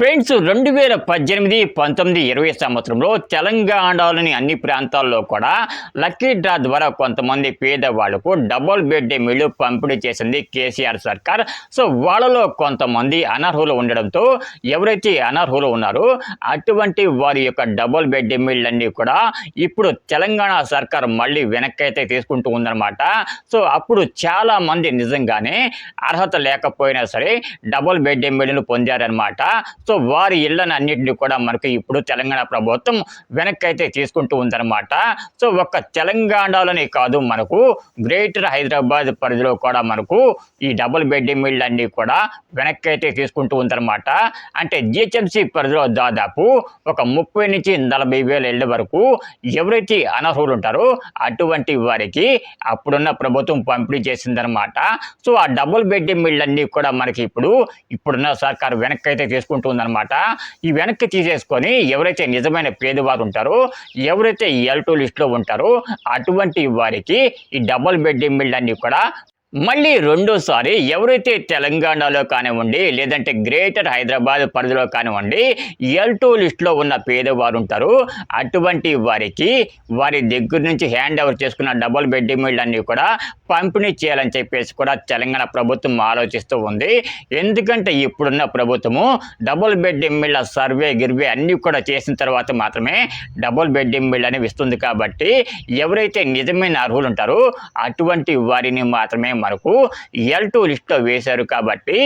Friends రెండు వేల పద్దెనిమిది పంతొమ్మిది ఇరవై సంవత్సరంలో తెలంగాణలోని అన్ని ప్రాంతాల్లో కూడా లక్కీ డ్రా ద్వారా కొంతమంది పేదవాళ్ళకు డబుల్ బెడ్ మీళ్ళు పంపిణీ చేసింది కేసీఆర్ సర్కార్. సో వాళ్ళలో కొంతమంది అనర్హులు ఉండడంతో ఎవరైతే అనర్హులు ఉన్నారో అటువంటి వారి యొక్క డబుల్ బెడ్ మీళ్ళన్నీ కూడా ఇప్పుడు తెలంగాణ సర్కార్ మళ్ళీ వెనక్కి తీసుకుంటూ ఉందన్నమాట. సో అప్పుడు చాలా మంది నిజంగానే అర్హత లేకపోయినా సరే డబుల్ బెడ్ మీళ్ళను పొందారనమాట సో వారి ఇళ్ళను అన్నింటినీ కూడా మనకి ఇప్పుడు తెలంగాణ ప్రభుత్వం వెనక్కి అయితే తీసుకుంటూ ఉందన్నమాట. సో ఒక్క తెలంగాణలోనే కాదు మనకు గ్రేటర్ హైదరాబాద్ పరిధిలో కూడా మనకు ఈ డబుల్ బెడ్ అన్నీ కూడా వెనక్కి అయితే తీసుకుంటూ ఉందన్నమాట. అంటే జిహెచ్ఎంసీ పరిధిలో దాదాపు ఒక ముప్పై నుంచి నలభై వేల ఇళ్ళ వరకు ఎవరైతే అనర్హులు ఉంటారో అటువంటి వారికి అప్పుడున్న ప్రభుత్వం పంపిణీ చేసిందనమాట సో ఆ డబుల్ బెడ్ ఇళ్ళన్నీ అన్నీ కూడా మనకి ఇప్పుడు ఇప్పుడున్న సర్కారు వెనక్కి అయితే తీసుకుంటూ ఉందన్నమాట. ఈ వెనక్కి తీసేసుకొని ఎవరైతే నిజమైన పేదవారు ఉంటారో ఎవరైతే ఎల్ టూ లిస్ట్లో ఉంటారో అటువంటి వారికి ఈ డబుల్ బెడ్ మిల్ అన్నీ కూడా మళ్ళీ రెండోసారి ఎవరైతే తెలంగాణలో కానివ్వండి లేదంటే గ్రేటర్ హైదరాబాద్ పరిధిలో కానివ్వండి ఎల్ టూ లిస్ట్లో ఉన్న పేదవారు ఉంటారు. అటువంటి వారికి వారి దగ్గర నుంచి హ్యాండ్ ఓవర్ చేసుకున్న డబుల్ బెడ్ మీల్ అన్నీ కూడా పంపిణీ చేయాలని చెప్పేసి కూడా తెలంగాణ ప్రభుత్వం ఆలోచిస్తూ ఉంది. ఎందుకంటే ఇప్పుడున్న ప్రభుత్వము డబుల్ బెడ్ మీళ్ళ సర్వే గిర్వే అన్నీ కూడా చేసిన తర్వాత మాత్రమే డబుల్ బెడ్ మీల్ అనేవి ఇస్తుంది కాబట్టి ఎవరైతే నిజమైన అర్హులు ఉంటారో అటువంటి వారిని మాత్రమే మనకు ఎల్ టూ లిస్ట్లో వేశారు కాబట్టి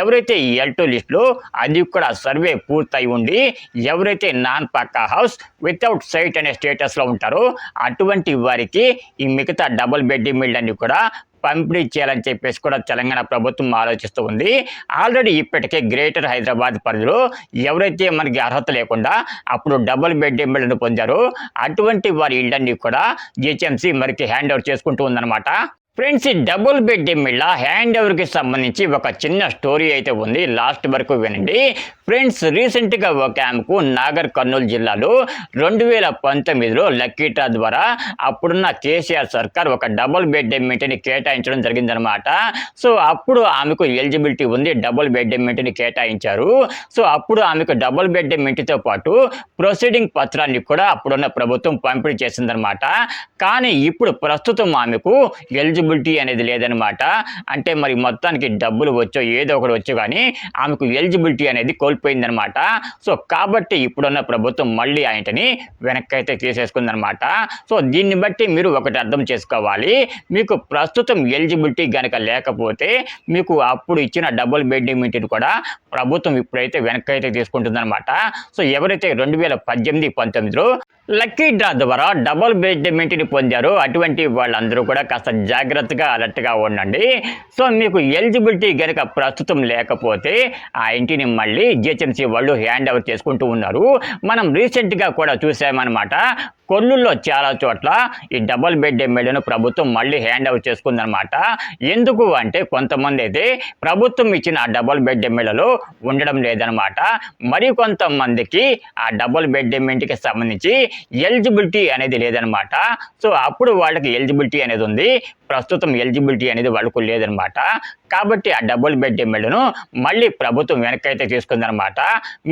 ఎవరైతే ఎల్ టూ లిస్ట్లో అది కూడా సర్వే పూర్తయి ఉండి ఎవరైతే non pucca house without site అనే స్టేటస్లో ఉంటారో అటువంటి వారికి ఈ మిగతా డబుల్ బెడ్ మిల్డ్ అన్ని కూడా పంపిణీ చేయాలని చెప్పేసి కూడా తెలంగాణ ప్రభుత్వం ఆలోచిస్తూ ఉంది. ఆల్రెడీ ఇప్పటికే గ్రేటర్ హైదరాబాద్ పరిధిలో ఎవరైతే మనకి అర్హత లేకుండా అప్పుడు డబుల్ బెడ్ మిల్లను పొందారో అటువంటి వారి ఇళ్ళన్నీ కూడా జిహెచ్ఎంసీ మరికి హ్యాండ్ ఓవర్ చేసుకుంటూ ఉందన్నమాట. ఫ్రెండ్స్ ఈ డబుల్ బెడ్ మిళ్ళ హ్యాండ్ ఓవర్కి సంబంధించి ఒక చిన్న స్టోరీ అయితే ఉంది. లాస్ట్ వరకు వినండి. ఫ్రెండ్స్ రీసెంట్గా ఒక ఆమెకు నాగర్ కర్నూలు జిల్లాలో రెండు వేల పంతొమ్మిదిలో లక్కీటా ద్వారా అప్పుడున్న కేసీఆర్ సర్కార్ ఒక డబుల్ బెడ్ ఎమ్మిటిని కేటాయించడం జరిగిందనమాట సో అప్పుడు ఆమెకు ఎలిజిబిలిటీ ఉంది. డబుల్ బెడ్ ఎమ్మిటిని కేటాయించారు. సో అప్పుడు ఆమెకు డబుల్ బెడ్ ఎమ్మిటితో పాటు ప్రొసీడింగ్ పత్రాన్ని కూడా అప్పుడున్న ప్రభుత్వం పంపిణీ చేసిందనమాట కానీ ఇప్పుడు ప్రస్తుతం ఆమెకు ఎలిజిబిలిటీ అనేది లేదనమాట అంటే మరి మొత్తానికి డబ్బులు వచ్చో ఏదో ఒకటి వచ్చో కానీ ఆమెకు ఎలిజిబిలిటీ అనేది కోల్పోయిందనమాట సో కాబట్టి ఇప్పుడున్న ప్రభుత్వం మళ్ళీ ఆయనని వెనక్కైతే తీసేసుకుందనమాట సో దీన్ని బట్టి మీరు ఒకటి అర్థం చేసుకోవాలి. మీకు ప్రస్తుతం ఎలిజిబిలిటీ కనుక లేకపోతే మీకు అప్పుడు ఇచ్చిన డబుల్ బెడ్డింగ్ మీటింగ్ కూడా ప్రభుత్వం ఇప్పుడైతే వెనక్కైతే తీసుకుంటుందన్నమాట. సో ఎవరైతే రెండు వేల పద్దెనిమిది పంతొమ్మిదిలో లక్కీ డ్రా ద్వారా డబుల్ బెడ్మెంట్ని పొందారు అటువంటి వాళ్ళందరూ కూడా కాస్త జాగ్రత్తగా అలర్ట్గా ఉండండి. సో మీకు ఎలిజిబిలిటీ గనక ప్రస్తుతం లేకపోతే ఆ ఇంటిని మళ్ళీ జిహెచ్ఎంసీ వాళ్ళు హ్యాండ్ ఓవర్ చేసుకుంటూ ఉన్నారు. మనం రీసెంట్గా కూడా చూసామన్నమాట. కొల్లుల్లో చాలా చోట్ల ఈ డబుల్ బెడ్ ఎమ్మెల్యేను ప్రభుత్వం మళ్ళీ హ్యాండ్ ఓవర్ చేసుకుందనమాట ఎందుకు అంటే కొంతమంది అయితే ప్రభుత్వం ఇచ్చిన ఆ డబుల్ బెడ్ ఎమ్మెల్యేలో ఉండడం లేదనమాట మరి కొంతమందికి ఆ డబుల్ బెడ్ ఎమ్మెంట్కి సంబంధించి ఎలిజిబిలిటీ అనేది లేదనమాట సో అప్పుడు వాళ్ళకి ఎలిజిబిలిటీ అనేది ఉంది. ప్రస్తుతం ఎలిజిబిలిటీ అనేది వాళ్ళకు లేదనమాట. కాబట్టి ఆ డబుల్ బెడ్ ఎమ్మెల్యేను మళ్ళీ ప్రభుత్వం వెనకైతే తీసుకుందనమాట.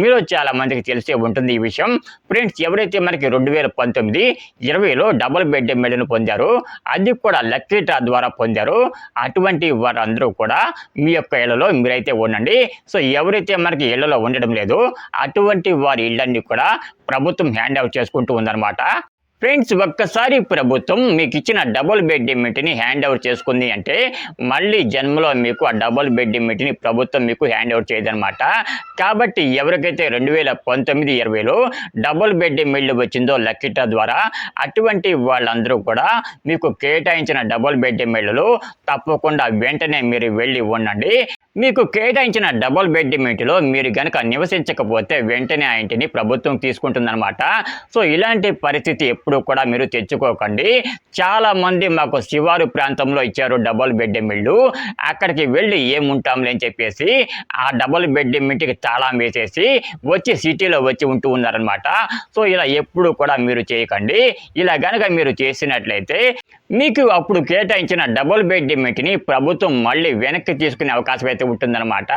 మీరు చాలా మందికి తెలిసే ఉంటుంది ఈ విషయం. ఫ్రెండ్స్ ఎవరైతే మనకి రెండు వేల పంతొమ్మిది ఇరవైలో డబుల్ బెడ్ ఎమ్మెల్యేను పొందారో అది కూడా లక్కీ డ్రా ద్వారా పొందారు అటువంటి వారందరూ కూడా మీ యొక్క ఇళ్ళలో మీరైతే ఉండండి. సో ఎవరైతే మనకి ఇళ్ళలో ఉండడం లేదు అటువంటి వారి ఇళ్ళన్నీ కూడా ప్రభుత్వం హ్యాండ్ అవుట్ చేసుకుంటూ ఉందన్నమాట ఫ్రెండ్స్ ఒక్కసారి ప్రభుత్వం మీకు ఇచ్చిన డబుల్ బెడ్ని హ్యాండ్ ఓవర్ చేసుకుంది అంటే మళ్ళీ జన్మలో మీకు ఆ డబుల్ బెడ్ని ప్రభుత్వం మీకు హ్యాండ్ ఓవర్ చేయదనమాట కాబట్టి ఎవరికైతే రెండు వేల పంతొమ్మిది ఇరవైలో డబుల్ బెడ్ మిల్లు వచ్చిందో లక్కిట ద్వారా అటువంటి వాళ్ళందరూ కూడా మీకు కేటాయించిన డబుల్ బెడ్ మిల్లులు తప్పకుండా వెంటనే మీరు వెళ్ళి ఉండండి. మీకు కేటాయించిన డబుల్ బెడ్ మీటిలో మీరు కనుక నివసించకపోతే వెంటనే ఆ ఇంటిని ప్రభుత్వం తీసుకుంటుందన్నమాట. సో ఇలాంటి పరిస్థితి ఎప్పుడు కూడా మీరు తెచ్చుకోకండి. చాలామంది మాకు శివారు ప్రాంతంలో ఇచ్చారు డబుల్ బెడ్ మిల్లు. అక్కడికి వెళ్ళి ఏముంటాంలే అని చెప్పేసి ఆ డబుల్ బెడ్ మింటికి తాళం వేసేసి వచ్చి సిటీలో వచ్చి ఉంటూ ఉన్నారనమాట సో ఇలా ఎప్పుడు కూడా మీరు చేయకండి. ఇలా కనుక మీరు చేసినట్లయితే మీకు అప్పుడు కేటాయించిన డబుల్ బెడ్ డిమెంట్ని ప్రభుత్వం మళ్ళీ వెనక్కి తీసుకునే అవకాశం అయితే ఉంటుందన్నమాట.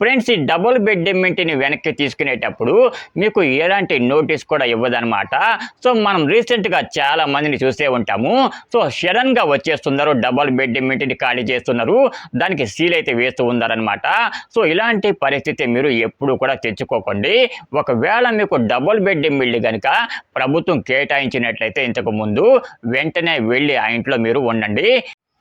ఫ్రెండ్స్ ఈ డబుల్ బెడ్ని వెనక్కి తీసుకునేటప్పుడు మీకు ఎలాంటి నోటీస్ కూడా ఇవ్వదన్నమాట. సో మనం రీసెంట్గా చాలా మందిని చూసే ఉంటాము. సో సడన్గా వచ్చేస్తున్నారు డబుల్ బెడ్ని ఖాళీ చేస్తున్నారు. దానికి సీల్ అయితే వేస్తూ ఉన్నారనమాట సో ఇలాంటి పరిస్థితి మీరు ఎప్పుడు కూడా తెచ్చుకోకండి. ఒకవేళ మీకు డబుల్ బెడ్ మిల్లు కనుక ప్రభుత్వం కేటాయించినట్లయితే ఇంతకు ముందు వెంటనే వెళ్ళి ఆ ఇంట్లో మీరు ఉండండి.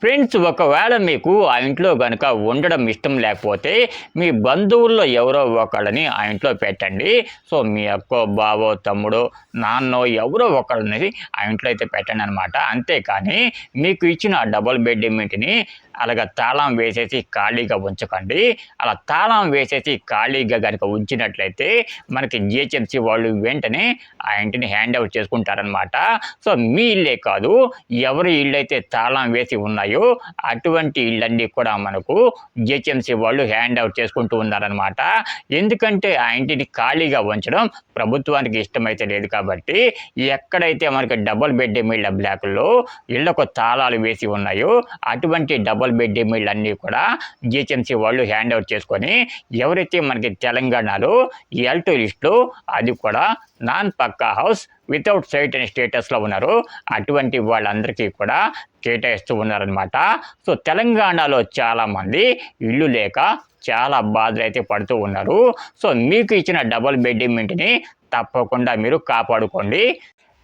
ఫ్రెండ్స్ ఒకవేళ మీకు ఆ ఇంట్లో కనుక ఉండడం ఇష్టం లేకపోతే మీ బంధువుల్లో ఎవరో ఒకళ్ళని ఆ ఇంట్లో పెట్టండి. సో మీ అక్కో బావో తమ్ముడు నాన్నో ఎవరో ఒకళ్ళని ఆ ఇంట్లో అయితే పెట్టండి అనమాట అంతేకాని మీకు ఇచ్చిన డబుల్ బెడ్ ఇంటిని అలాగ తాళం వేసేసి ఖాళీగా ఉంచకండి. అలా తాళం వేసేసి ఖాళీగా కనుక ఉంచినట్లయితే మనకి జిహెచ్ఎంసీ వాళ్ళు వెంటనే ఆ ఇంటిని హ్యాండ్ ఓవర్ చేసుకుంటారనమాట సో మీ ఇల్లే కాదు ఎవరి ఇల్లు అయితే తాళం వేసి ఉన్నాయో అటువంటి ఇళ్ళన్నీ కూడా మనకు జిహెచ్ఎంసీ వాళ్ళు హ్యాండ్ ఓవర్ చేసుకుంటూ ఉన్నారనమాట ఎందుకంటే ఆ ఇంటిని ఖాళీగా ఉంచడం ప్రభుత్వానికి ఇష్టమైతే లేదు కాబట్టి ఎక్కడైతే మనకి డబుల్ బెడ్ ఇళ్ళ బ్లాకుల్లో ఇళ్ళకు తాళాలు వేసి ఉన్నాయో అటువంటి డబుల్ బెడ్ ఇళ్ళు అన్నీ కూడా జిహెచ్ఎంసీ వాళ్ళు హ్యాండ్ ఓవర్ చేసుకొని ఎవరైతే మనకి తెలంగాణలో ఎల్ టూ అది కూడా non pucca house without site అనే స్టేటస్లో ఉన్నారు. అటువంటి వాళ్ళందరికీ కూడా కేటాయిస్తూ ఉన్నారనమాట సో తెలంగాణలో చాలామంది ఇల్లు లేక చాలా బాధలు అయితే పడుతూ ఉన్నారు. సో మీకు ఇచ్చిన డబుల్ బెడ్రూమ్ని తప్పకుండా మీరు కాపాడుకోండి.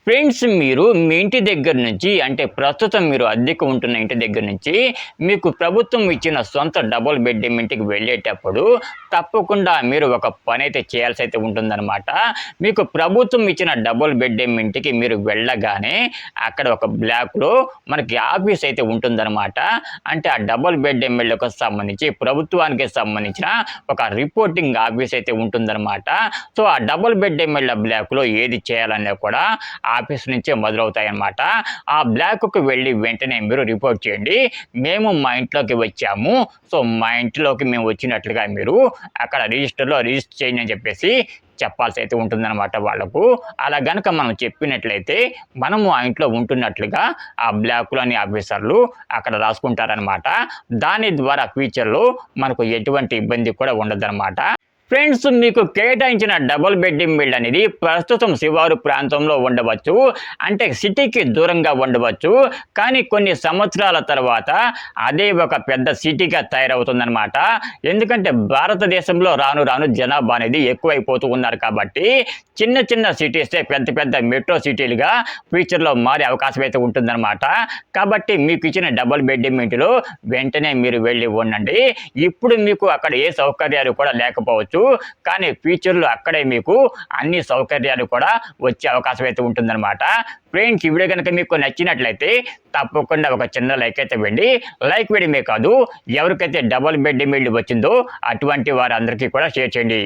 ఫ్రెండ్స్ మీరు మీ ఇంటి దగ్గర నుంచి అంటే ప్రస్తుతం మీరు అద్దెకు ఉంటున్న ఇంటి దగ్గర నుంచి మీకు ప్రభుత్వం ఇచ్చిన సొంత డబుల్ బెడ్రూమ్ ఇంటికి వెళ్ళేటప్పుడు తప్పకుండా మీరు ఒక పని అయితే చేయాల్సి అయితే ఉంటుందన్నమాట. మీకు ప్రభుత్వం ఇచ్చిన డబుల్ బెడ్రూమ్ ఇంటికి మీరు వెళ్ళగానే అక్కడ ఒక బ్లాక్లో మనకి ఆఫీస్ అయితే ఉంటుందన్నమాట. అంటే ఆ డబుల్ బెడ్ ఇళ్ళకు సంబంధించి ప్రభుత్వానికి సంబంధించిన ఒక రిపోర్టింగ్ ఆఫీస్ అయితే ఉంటుందన్నమాట. సో ఆ డబుల్ బెడ్ ఇళ్ళ బ్లాక్లో ఏది చేయాలన్నా కూడా ఆఫీస్ నుంచే మొదలవుతాయి అన్నమాట ఆ బ్లాక్కు వెళ్ళి వెంటనే మీరు రిపోర్ట్ చేయండి. మేము మా ఇంట్లోకి వచ్చాము. సో మా ఇంట్లోకి మేము వచ్చినట్లుగా మీరు అక్కడ రిజిస్టర్లో రిజిస్టర్ చేయండి అని చెప్పేసి చెప్పాల్సి అయితే ఉంటుందన్నమాట వాళ్ళకు. అలా గనక మనం చెప్పినట్లయితే మనము ఆ ఇంట్లో ఉంటున్నట్లుగా ఆ బ్లాక్లోని ఆఫీసర్లు అక్కడ రాసుకుంటారనమాట దాని ద్వారా ఫ్యూచర్లో మనకు ఎటువంటి ఇబ్బంది కూడా ఉండదన్నమాట. ఫ్రెండ్స్ మీకు కేటాయించిన డబుల్ బెడ్రూమ్ బిల్డ్ అనేది ప్రస్తుతం శివారు ప్రాంతంలో ఉండవచ్చు. అంటే సిటీకి దూరంగా ఉండవచ్చు. కానీ కొన్ని సంవత్సరాల తర్వాత అదే ఒక పెద్ద సిటీగా తయారవుతుందన్నమాట. ఎందుకంటే భారతదేశంలో రాను రాను జనాభా అనేది ఎక్కువైపోతూ ఉన్నారు కాబట్టి చిన్న చిన్న సిటీసే పెద్ద పెద్ద మెట్రో సిటీలుగా ఫ్యూచర్లో మారే అవకాశం అయితే ఉంటుందన్నమాట. కాబట్టి మీకు ఇచ్చిన డబుల్ బెడ్రూమ్ ఇంటిలో వెంటనే మీరు వెళ్ళి ఉండండి. ఇప్పుడు మీకు అక్కడ ఏ సౌకర్యాలు కూడా లేకపోవచ్చు. కానీ ఫ్యూచర్లో అక్కడే మీకు అన్ని సౌకర్యాలు కూడా వచ్చే అవకాశం అయితే ఉంటుందన్నమాట. ఫ్రెండ్స్ ఈ వీడియో కనుక మీకు నచ్చినట్లయితే తప్పకుండా ఒక చిన్న లైక్ అయితే వెండి లైక్ వేయడమే కాదు ఎవరికైతే డబుల్ బెడ్ మిల్డ్ వచ్చిందో అటువంటి వారందరికీ కూడా షేర్ చేయండి.